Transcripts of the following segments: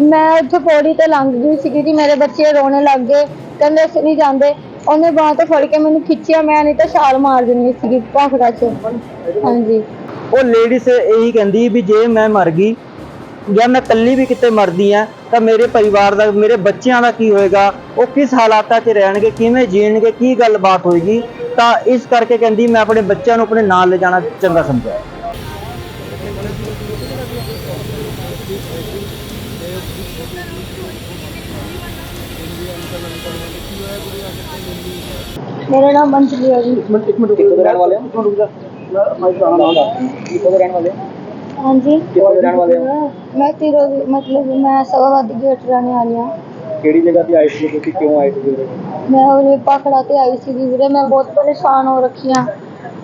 ਮੈਂ ਉੱਥੇ ਪੌੜੀ ਤੇ ਲੰਘ ਗਈ ਸੀਗੀ ਜੀ ਮੇਰੇ ਬੱਚੇ ਰੋਣੇ ਲੱਗ ਗਏ, ਕਹਿੰਦੇ ਅਸੀਂ ਨਹੀਂ ਜਾਂਦੇ। ਉਹਨੇ ਬਾਂਹ ਤੋਂ ਫੜ ਕੇ ਮੈਨੂੰ ਖਿੱਚਿਆ, ਮੈਂ ਨਹੀਂ ਤਾਂ ਛਾਲ ਮਾਰ ਦਿੰਦੀ ਸੀਗੀ ਭਾਖੜਾ 'ਚ। ਹਾਂਜੀ। ਉਹ ਲੇਡੀਜ਼ ਇਹੀ ਕਹਿੰਦੀ ਵੀ ਜੇ ਮੈਂ ਮਰ ਗਈ ਜਾਂ ਮੈਂ ਇਕੱਲੀ ਵੀ ਕਿਤੇ ਮਰਦੀ ਆ ਤਾਂ ਮੇਰੇ ਪਰਿਵਾਰ ਦਾ, ਮੇਰੇ ਬੱਚਿਆਂ ਦਾ ਕੀ ਹੋਏਗਾ? ਉਹ ਕਿਸ ਹਾਲਾਤਾਂ 'ਚ ਰਹਿਣਗੇ, ਕਿਵੇਂ ਜੀਣਗੇ, ਕੀ ਗੱਲਬਾਤ ਹੋਏਗੀ? ਤਾਂ ਇਸ ਕਰਕੇ ਕਹਿੰਦੀ ਮੈਂ ਆਪਣੇ ਬੱਚਿਆਂ ਨੂੰ ਆਪਣੇ ਨਾਲ ਲੈ ਜਾਣਾ ਚੰਗਾ ਸਮਝਿਆ। ਮੇਰਾ ਨਾਮ ਅੰਜਲੀ ਹੈ ਜੀ ਇੱਕ ਮਿੰਟ ਕਿੱਥੋਂ ਦੇ ਰਹਿਣ ਵਾਲੇ ਆ ਇੱਕ ਮਿੰਟ ਰੁਕ ਜਾ ਕਿੱਥੋਂ ਦੇ ਰਹਿਣ ਵਾਲੇ ਆ ਹਾਂਜੀ ਕਿੱਥੋਂ ਦੇ ਰਹਿਣ ਵਾਲੇ ਹੋ ਮੈਂ ਤੀਰੋ ਦੀ ਮਤਲਬ ਮੈਂ ਸਵਾਵਾਦੀ ਗੇਟ ਰਹਿਣੇ ਵਾਲੀ ਹਾਂ ਕਿਹੜੀ ਜਗ੍ਹਾ ਤੇ ਆਏ ਸੀ ਤੁਸੀਂ ਕਿਉਂ ਆਏ ਸੀ ਮੈਂ ਉਹਨੇ ਪਾਖੜਾ ਤੇ ਆਈ ਸੀ ਵੀਰੇ ਮੈਂ ਬਹੁਤ ਪਰੇਸ਼ਾਨ ਹੋ ਰੱਖੀ ਹਾਂ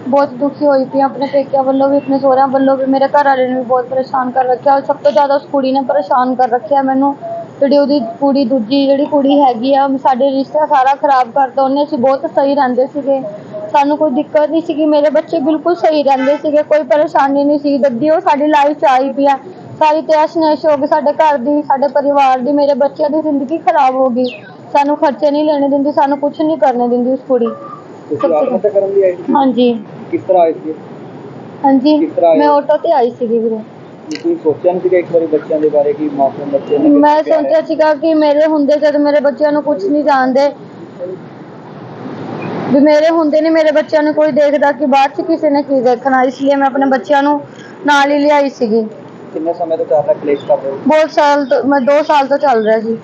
ਬਹੁਤ ਦੁਖੀ ਹੋਈ ਪਈ ਹਾਂ ਆਪਣੇ ਪੇਕਿਆਂ ਵੱਲੋਂ ਵੀ ਆਪਣੇ ਸਹੁਰਿਆਂ ਵੱਲੋਂ ਵੀ ਮੇਰੇ ਘਰ ਵਾਲੇ ਨੇ ਵੀ ਬਹੁਤ ਪਰੇਸ਼ਾਨ ਕਰ ਰੱਖਿਆ ਸਭ ਤੋਂ ਜ਼ਿਆਦਾ ਉਸ ਕੁੜੀ ਨੇ ਪਰੇਸ਼ਾਨ ਕਰ ਰੱਖਿਆ ਮੈਨੂੰ। ਜਿਹੜੀ ਉਹਦੀ ਕੁੜੀ ਦੂਜੀ ਜਿਹੜੀ ਕੁੜੀ ਹੈਗੀ ਆ ਸਾਡੇ ਰਿਸ਼ਤਾ ਸਾਰਾ ਖਰਾਬ ਕਰਤਾ ਉਹਨੇ ਅਸੀਂ ਬਹੁਤ ਸਹੀ ਰਹਿੰਦੇ ਸੀਗੇ। ਸਾਨੂੰ ਕੋਈ ਦਿੱਕਤ ਨਹੀਂ ਸੀਗੀ। ਮੇਰੇ ਬੱਚੇ ਬਿਲਕੁਲ ਸਹੀ ਰਹਿੰਦੇ ਸੀਗੇ। ਕੋਈ ਪਰੇਸ਼ਾਨੀ ਨਹੀਂ ਸੀ ਦੱਦੀ ਉਹ ਸਾਡੀ ਲਾਈਫ ਚ ਆਈ ਪਈ ਆ। ਸਾਰੀ ਤੈਸ਼ ਨੈਸ਼ ਹੋ ਗਈ। ਸਾਡੇ ਘਰ ਦੀ ਸਾਡੇ ਪਰਿਵਾਰ ਦੀ ਮੇਰੇ ਬੱਚਿਆਂ ਦੀ ਜ਼ਿੰਦਗੀ ਖਰਾਬ ਹੋ ਗਈ। ਸਾਨੂੰ ਖਰਚੇ ਨਹੀਂ ਲੈਣੇ ਦਿੰਦੀ ਸਾਨੂੰ ਕੁਝ ਨਹੀਂ ਕਰਨੇ ਦਿੰਦੀ ਉਸ ਕੁੜੀ। ਤੁਸੀਂ ਆਤਮ ਹੱਤਿਆ ਕਰਨ ਲਈ ਆਏ ਸੀ? ਹਾਂਜੀ। ਕਿਸ ਤਰ੍ਹਾਂ ਆਏ ਸੀ ਹਾਂਜੀ ਕਿਸ ਤਰ੍ਹਾਂ ਆਏ? ਮੈਂ ਆਟੋ ਤੇ ਆਈ ਸੀਗੀ ਵੀਰੇ। ਤੁਸੀਂ ਸੋਚਿਆ ਨਹੀਂ ਸੀਗਾ ਇੱਕ ਵਾਰੀ ਬੱਚਿਆਂ ਦੇ ਬਾਰੇ ਕਿ ਮਾਸੂਮ ਬੱਚੇ ਨੇ ਮੈਂ ਸੋਚਿਆ ਸੀਗਾ ਕਿ ਮੇਰੇ ਹੁੰਦੇ ਜਦ ਮੇਰੇ ਬੱਚਿਆਂ ਨੂੰ ਕੁਝ ਨਹੀਂ ਜਾਣਦੇ। ਵੀ ਮੇਰੇ ਹੁੰਦੇ ਨੇ ਮੇਰੇ ਬੱਚਿਆਂ ਨੂੰ ਕੋਈ ਦੇਖਦਾ ਕਿ ਬਾਅਦ ਚ ਕਿਸੇ ਨੇ ਕੀ ਦੇਖਣਾ ਇਸ ਲਈ ਮੈਂ ਆਪਣੇ ਬੱਚਿਆਂ ਨੂੰ ਨਾਲ ਹੀ ਲਿਆਈ ਸੀਗੀ। ਕਿੰਨੇ ਸਮੇਂ ਤੋਂ ਚੱਲ ਰਿਹਾ ਕਲੇਸ਼ ਕਰ ਰਹੇ ਹੋ? ਬਹੁਤ ਸਾਲ ਤੋਂ ਮੈਂ 2 ਸਾਲ ਤੋਂ ਚੱਲ ਰਿਹਾ ਸੀ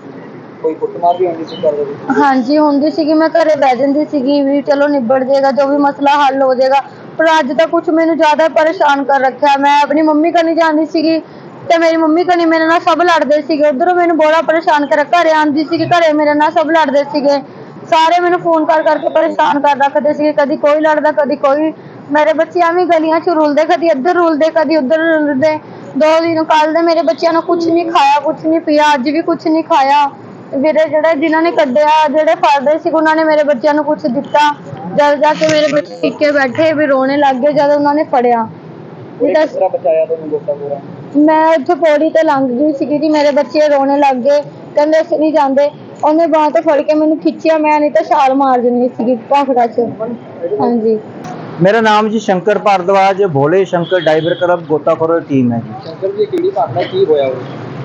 ਕੋਈ ਕੁੱਟਮਾਰ ਵੀ ਹੁੰਦੀ ਸੀ ਕਰ ਰਹੇ ਹਾਂਜੀ ਹੁੰਦੀ ਸੀਗੀ ਮੈਂ ਘਰੇ ਬਹਿ ਜਾਂਦੀ ਸੀਗੀ ਵੀ ਚਲੋ ਨਿਬੜ ਜਾਏਗਾ ਜੋ ਵੀ ਮਸਲਾ ਹੱਲ ਹੋ ਜਾਏਗਾ ਪਰ ਅੱਜ ਤਾਂ ਕੁਝ ਮੈਨੂੰ ਜ਼ਿਆਦਾ ਪਰੇਸ਼ਾਨ ਕਰ ਰੱਖਿਆ। ਮੈਂ ਆਪਣੀ ਮੰਮੀ ਕਨੀ ਜਾਂਦੀ ਸੀਗੀ ਤੇ ਮੇਰੀ ਮੰਮੀ ਕਨੀ ਮੇਰੇ ਨਾਲ ਸਭ ਲੜਦੇ ਸੀਗੇ। ਉਧਰੋਂ ਮੈਨੂੰ ਬੜਾ ਪਰੇਸ਼ਾਨ ਕਰ ਘਰੇ ਆਂਦੀ ਸੀਗੀ, ਘਰੇ ਮੇਰੇ ਨਾਲ ਸਭ ਲੜਦੇ ਸੀਗੇ। ਸਾਰੇ ਮੈਨੂੰ ਫੋਨ ਕਰ ਕਰਕੇ ਪਰੇਸ਼ਾਨ ਕਰ ਰੱਖਦੇ ਸੀਗੇ। ਕਦੀ ਕੋਈ ਲੜਦਾ, ਕਦੀ ਕੋਈ। ਮੇਰੇ ਬੱਚੇ ਐਵੇਂ ਗਲੀਆਂ 'ਚ ਰੁਲਦੇ, ਕਦੀ ਇੱਧਰ ਰੁਲਦੇ, ਕਦੀ ਉੱਧਰ ਰੁਲਦੇ। ਦੋ ਦਿਨ ਕੱਲ ਦੇ ਮੇਰੇ ਬੱਚਿਆਂ ਨੂੰ ਕੁਝ ਨਹੀਂ ਖਾਇਆ ਕੁਝ ਨਹੀਂ ਪੀਆ, ਅੱਜ ਵੀ ਕੁਝ ਨਹੀਂ ਖਾਇਆ। ਵੀਰੇ ਜਿਹੜੇ ਜਿਨ੍ਹਾਂ ਨੇ ਕੱਢਿਆ, ਜਿਹੜੇ ਫੜਦੇ ਸੀ ਉਹਨਾਂ ਨੇ ਮੇਰੇ ਬੱਚਿਆਂ ਨੂੰ ਕੁਝ ਦਿੱਤਾ। ਜਦ ਜਾ ਕੇ ਮੇਰੇ ਬੱਚੇ ਟਿੱਕੇ ਬੈਠੇ ਵੀ ਰੋਣੇ ਲੱਗ ਗਏ ਜਦ ਉਹਨਾਂ ਨੇ ਫੜਿਆ। ਨਹੀਂ ਤਾਂ ਕਿਸ ਤਰ੍ਹਾਂ ਬਚਾਇਆ ਤੁਹਾਨੂੰ ਗੋਤਾ ਗੋਰਾ? ਮੈਂ ਉੱਥੇ ਪੌੜੀ ਤੇ ਲੰਘ ਗਈ ਸੀਗੀ ਜੀ ਮੇਰੇ ਬੱਚੇ ਰੋਣੇ ਲੱਗ ਗਏ। ਕਹਿੰਦੇ ਅਸੀਂ ਨਹੀਂ ਜਾਂਦੇ। ਉਹਨੇ ਬਾਂਹ ਤੋਂ ਫੜ ਕੇ ਮੈਨੂੰ ਖਿੱਚਿਆ ਮੈਂ ਨਹੀਂ ਤਾਂ ਛਾਲ ਮਾਰ ਦਿੰਦੀ ਸੀਗੀ ਭਾਖੜਾ 'ਚ। ਹਾਂਜੀ। ਮੇਰਾ ਨਾਮ ਜੀ ਸ਼ੰਕਰ ਭਾਰਦਵਾਜ ਭੋਲੇ ਸ਼ੰਕਰ ਡਾਈਵਰ ਕਲੱਬ ਗੋਤਾਖੋਰ ਦੀ ਟੀਮ ਹੈ ਜੀ। ਸ਼ੰਕਰ ਜੀ ਕਿਹੜੀ ਭਾਖੜਾ ਕੀ ਹੋਇਆ ਉਹ?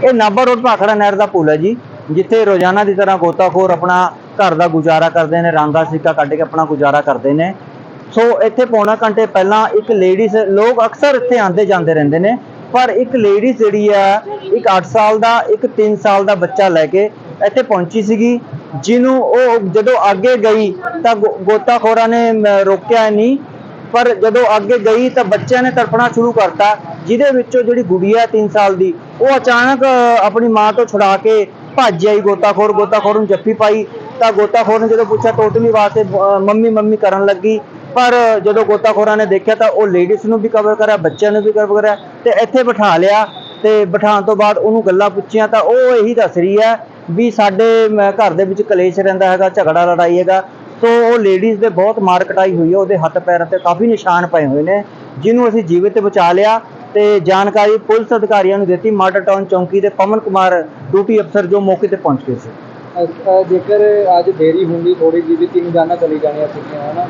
ਇਹ ਨਾਭਾ ਰੋਡ ਭਾਖੜਾ ਨਹਿਰ ਦਾ ਪੁਲ ਹੈ ਜੀ ਜਿੱਥੇ ਰੋਜ਼ਾਨਾ ਦੀ ਤਰ੍ਹਾਂ ਗੋਤਾਖੋਰ ਆਪਣਾ ਘਰ ਦਾ ਗੁਜ਼ਾਰਾ ਕਰਦੇ ਨੇ ਰਾਂਦਾ ਸਿੱਕਾ ਕੱਢ ਕੇ ਆਪਣਾ ਗੁਜ਼ਾਰਾ ਕਰਦੇ ਨੇ। ਸੋ ਇੱਥੇ ਪੌਣਾ ਘੰਟੇ ਪਹਿਲਾਂ ਇੱਕ ਲੇਡੀਜ਼ ਲੋਕ ਅਕਸਰ ਇੱਥੇ ਆਉਂਦੇ ਜਾਂਦੇ ਰਹਿੰਦੇ ਨੇ, ਪਰ ਇੱਕ ਲੇਡੀਜ਼ ਜਿਹੜੀ ਆ, ਇੱਕ 8 ਸਾਲ ਦਾ, ਇੱਕ 3 ਸਾਲ ਦਾ ਬੱਚਾ ਲੈ ਕੇ ਇੱਥੇ ਪਹੁੰਚੀ ਸੀਗੀ, ਜਿਹਨੂੰ ਉਹ ਜਦੋਂ ਅੱਗੇ ਗਈ ਤਾਂ ਗੋ- ਗੋਤਾਖੋਰਾਂ ਨੇ ਰੋਕਿਆ ਨਹੀਂ, ਪਰ ਜਦੋਂ ਅੱਗੇ ਗਈ ਤਾਂ ਬੱਚਿਆਂ ਨੇ ਤੜਫਣਾ ਸ਼ੁਰੂ ਕਰਤਾ, ਜਿਹਦੇ ਵਿੱਚੋਂ ਜਿਹੜੀ ਗੁੜੀਆ 3 ਸਾਲ ਦੀ, ਉਹ ਅਚਾਨਕ ਆਪਣੀ ਮਾਂ ਤੋਂ ਛੁਡਾ ਕੇ ਭੱਜ ਆਈ, ਗੋਤਾਖੋਰ ਗੋਤਾਖੋਰ ਨੂੰ ਜੱਫੀ ਪਾਈ ਤਾਂ ਗੋਤਾਖੋਰ ਨੇ ਜਦੋਂ ਪੁੱਛਿਆ ਟੋਟਲੀ ਵਾਸਤੇ ਮੰਮੀ ਮੰਮੀ ਕਰਨ ਲੱਗੀ। ਪਰ ਜਦੋਂ ਗੋਤਾਖੋਰਾਂ ਨੇ ਦੇਖਿਆ ਤਾਂ ਉਹ ਲੇਡੀਜ਼ ਨੂੰ ਵੀ ਕਵਰ ਕਰਿਆ, ਬੱਚਿਆਂ ਨੂੰ ਵੀ ਕਵਰ ਕਰਿਆ ਤੇ ਇੱਥੇ ਬਿਠਾ ਲਿਆ ਤੇ ਬਿਠਾਉਣ ਤੋਂ ਬਾਅਦ ਉਹਨੂੰ ਗੱਲਾਂ ਪੁੱਛੀਆਂ ਤਾਂ ਉਹ ਇਹੀ ਦੱਸ ਰਹੀ ਹੈ ਵੀ ਸਾਡੇ ਘਰ ਦੇ ਵਿੱਚ ਕਲੇਸ਼ ਰਹਿੰਦਾ ਹੈਗਾ, ਝਗੜਾ, ਲੜਾਈ ਹੈਗਾ। ਸੋ ਉਹ ਲੇਡੀਜ਼ ਦੇ ਬਹੁਤ ਮਾਰ ਕਟਾਈ ਹੋਈ ਹੈ, ਉਹਦੇ ਹੱਥ ਪੈਰਾਂ ਤੇ ਕਾਫੀ ਨਿਸ਼ਾਨ ਪਏ ਹੋਏ ਨੇ, ਜਿਹਨੂੰ ਅਸੀਂ ਜੀਵਿਤ ਬਚਾ ਲਿਆ ਤੇ ਜਾਣਕਾਰੀ ਪੁਲਿਸ ਅਧਿਕਾਰੀਆਂ ਨੂੰ ਦਿੱਤੀ। ਮਾਡਲ ਟਾਊਨ ਚੌਂਕੀ ਦੇ ਪਵਨ ਕੁਮਾਰ ਡਿਊਟੀ ਅਫਸਰ ਜੋ ਮੌਕੇ ਤੇ ਪਹੁੰਚ ਗਏ ਸੀ। ਜੇਕਰ ਅੱਜ ਦੇਰੀ ਹੁੰਦੀ ਥੋੜੀ ਜਿਹੀ ਵੀ ਤਿੰਨ ਜਾਨਾਂ ਚਲੀ ਜਾਣੀਆਂ ਸੀਗੀਆਂ ਹਨਾ?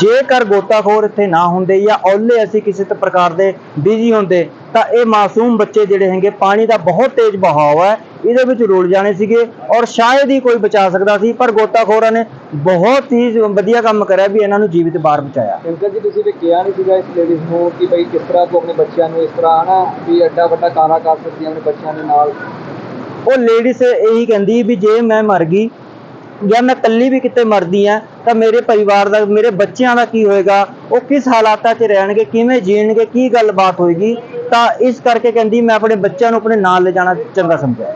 ਜੇਕਰ ਗੋਤਾਖੋਰ ਇੱਥੇ ਨਾ ਹੁੰਦੇ ਜਾਂ ਔਲੇ ਅਸੀਂ ਕਿਸੇ ਤੇ ਪ੍ਰਕਾਰ ਦੇ ਬਿਜ਼ੀ ਹੁੰਦੇ ਤਾਂ ਇਹ ਮਾਸੂਮ ਬੱਚੇ ਜਿਹੜੇ ਹੈਗੇ ਪਾਣੀ ਦਾ ਬਹੁਤ ਤੇਜ਼ ਬਹਾਵ ਹੈ। ਇਹਦੇ ਵਿੱਚ ਰੁਲ ਜਾਣੇ ਸੀਗੇ ਔਰ ਸ਼ਾਇਦ ਹੀ ਕੋਈ ਬਚਾ ਸਕਦਾ ਸੀ ਪਰ ਗੋਤਾਖੋਰਾਂ ਨੇ ਬਹੁਤ ਹੀ ਵਧੀਆ ਕੰਮ ਕਰਿਆ ਵੀ ਇਹਨਾਂ ਨੂੰ ਜੀਵਿਤ ਬਾਹਰ ਬਚਾਇਆ। ਸ਼ੰਕਰ ਜੀ ਤੁਸੀਂ ਵੀ ਕਿਹਾ ਨਹੀਂ ਸੀਗਾ ਇਸ ਲੇਡੀਜ਼ ਨੂੰ ਕਿ ਬਈ ਕਿਸ ਤਰ੍ਹਾਂ ਤੂੰ ਆਪਣੇ ਬੱਚਿਆਂ ਨੂੰ ਇਸ ਤਰ੍ਹਾਂ ਹਨਾ ਵੀ ਐਡਾ ਵੱਡਾ ਕਾਰਾ ਕਰ ਸਕਦੀ ਆਪਣੇ ਬੱਚਿਆਂ ਦੇ ਨਾਲ। ਉਹ ਲੇਡੀਜ਼ ਇਹੀ ਕਹਿੰਦੀ ਵੀ ਜੇ ਮੈਂ ਮਰ ਗਈ ਜਾਂ ਮੈਂ ਇਕੱਲੀ ਵੀ ਕਿਤੇ ਮਰਦੀ ਆ ਤਾਂ ਮੇਰੇ ਪਰਿਵਾਰ ਦਾ, ਮੇਰੇ ਬੱਚਿਆਂ ਦਾ ਕੀ ਹੋਏਗਾ? ਉਹ ਕਿਸ ਹਾਲਾਤਾਂ 'ਚ ਰਹਿਣਗੇ? ਕਿਵੇਂ ਜੀਣਗੇ? ਕੀ ਗੱਲਬਾਤ ਹੋਏਗੀ? ਤਾਂ ਇਸ ਕਰਕੇ ਕਹਿੰਦੀ ਮੈਂ ਆਪਣੇ ਬੱਚਿਆਂ ਨੂੰ ਆਪਣੇ ਨਾਲ ਲੈ ਜਾਣਾ ਚੰਗਾ ਸਮਝਿਆ।